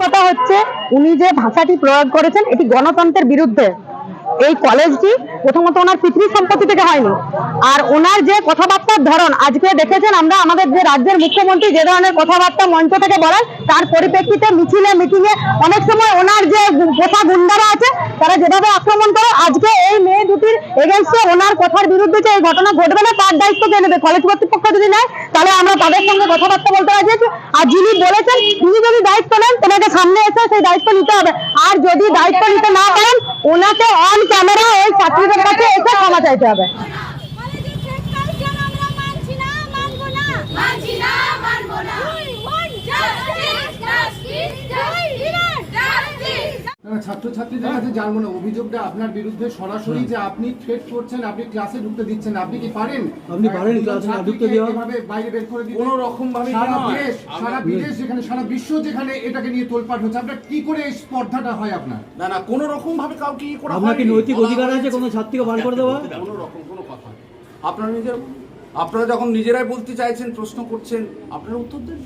কথা হচ্ছে উনি যে ভাষাটি প্রয়োগ করেছেন এটি গণতন্ত্রের বিরুদ্ধে। এই কলেজটি প্রথমত ওনার পিতৃ সম্পত্তি থেকে হয়নি। আর ওনার যে কথাবার্তার ধরন, আজকে দেখেছেন আমরা আমাদের যে রাজ্যের মুখ্যমন্ত্রী যে ধরনের কথাবার্তা মঞ্চ থেকে বলেন, তার পরিপ্রেক্ষিতে মিছিলে মিটিং এ অনেক সময় ওনার যে পোষা গুন্ডারা আছে, তারা যেভাবে আক্রমণ করে, আজকে এই মেয়ে দুটির এগেনস্টে ওনার কথার বিরুদ্ধে যে এই ঘটনা ঘটবে না, তার দায়িত্ব কে নেবে? কলেজ কর্তৃপক্ষ যদি নেয়, তাহলে আমরা তাদের সঙ্গে কথাবার্তা বলতে রাজি আর যিনি বলেছেন, তিনি যদি দায়িত্ব নেন তোমাকে সামনে এসে সেই দায়িত্ব নিতে হবে। আর যদি দায়িত্ব নিতে না পারেন ওনাকে অন ক্যামেরা ওই ছাত্রীদের কাছে এসে ক্ষমা চাইতে হবে। ছাত্রছাত্রীদের কাছে জানব না অভিযোগটা আপনার বিরুদ্ধে সরাসরি যে আপনি থ্রেট করছেন আপনি ক্লাসে ঢুকতে দিচ্ছেন আপনি কি পারেন আপনি পারেন ক্লাসে না ঢুকতে দেওয়া? বাইরে বের করে দিতে কোনো রকম ভাবে সারা। দেশ সারা বিদেশ যেখানে সারা বিশ্ব যেখানে এটাকে নিয়ে তোলপাট হচ্ছে আপনার কি করে এই স্পর্ধাটা হয় আপনার না না কোনো রকম ভাবে কাউকে করা আপনার কি নৈতিক অধিকার আছে হয়েছে। কোনো ছাত্রীকে বার করে দেওয়া কোনো রকম কোনো কথা। আপনারা নিজের আপনারা যখন নিজেরাই বলতে চাইছেন প্রশ্ন করছেন আপনারা উত্তর দেন